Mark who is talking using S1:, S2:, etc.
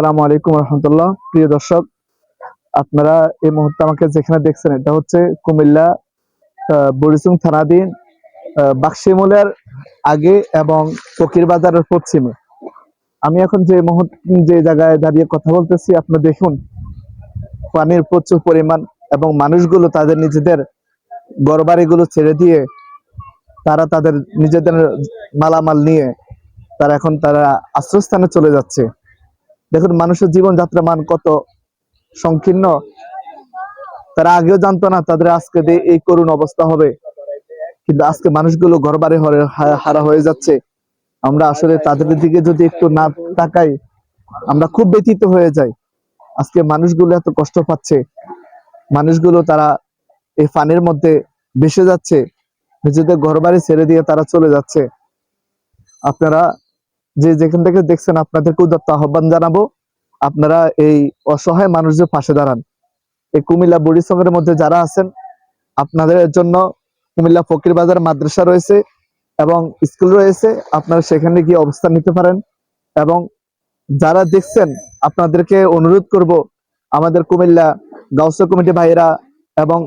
S1: আসসালামু আলাইকুম রহমতুল্লাহ। প্রিয় দর্শক, আপনারা এই মুহূর্তে আমাকে যেখানে দেখছেন, এটা হচ্ছে কুমিল্লা বরিসুং থানাধীন বাক্সিমুলের আগে এবং ফকির বাজারের পশ্চিমে। আমি এখন যে মুহূর্ত, যে জায়গায় দাঁড়িয়ে কথা বলতেছি আপনারা দেখুন, পানির প্রচুর পরিমাণ এবং মানুষগুলো তাদের নিজেদের ঘরবাড়িগুলো ছেড়ে দিয়ে তারা তাদের নিজেদের মালামাল নিয়ে তারা এখন তারা আশ্রয়স্থানে চলে যাচ্ছে। দেখুন, মানুষের জীবনযাত্রা মান কত সংকীর্ণ, তারা আগেও জানতো না তাদের আজকে এই করুণ অবস্থা হবে। কিন্তু আজকে মানুষগুলো ঘর বাড়ি হরে- হয়ে যাচ্ছে। আমরা আসলে তাদের দিকে যদি একটু না তাকাই, আমরা খুব ব্যতীত হয়ে যাই। আজকে মানুষগুলো এত কষ্ট পাচ্ছে। মানুষগুলো তারা এই ফানের মধ্যে ভেসে যাচ্ছে। নিজেদের ঘর বাড়ি ছেড়ে দিয়ে তারা চলে যাচ্ছে। আপনারা যে যেখান থেকে দেখছেন আপনাদেরকে উদাত্ত আহ্বান জানাব, আপনারা এই অসহায় মানুষদের পাশে দাঁড়ান। এই কুমিল্লা বুড়িসঙ্গের মধ্যে যারা আছেন, আপনাদের জন্য কুমিল্লা ফকির বাজার মাদ্রাসা রয়েছে এবং স্কুল রয়েছে, আপনারা সেখানে গিয়ে অবস্থান নিতে পারেন এবং যারা দেখছেন, আপনাদেরকে অনুরোধ করব, আমাদের কুমিল্লা গাউসা কমিটি ভাইয়েরা এবং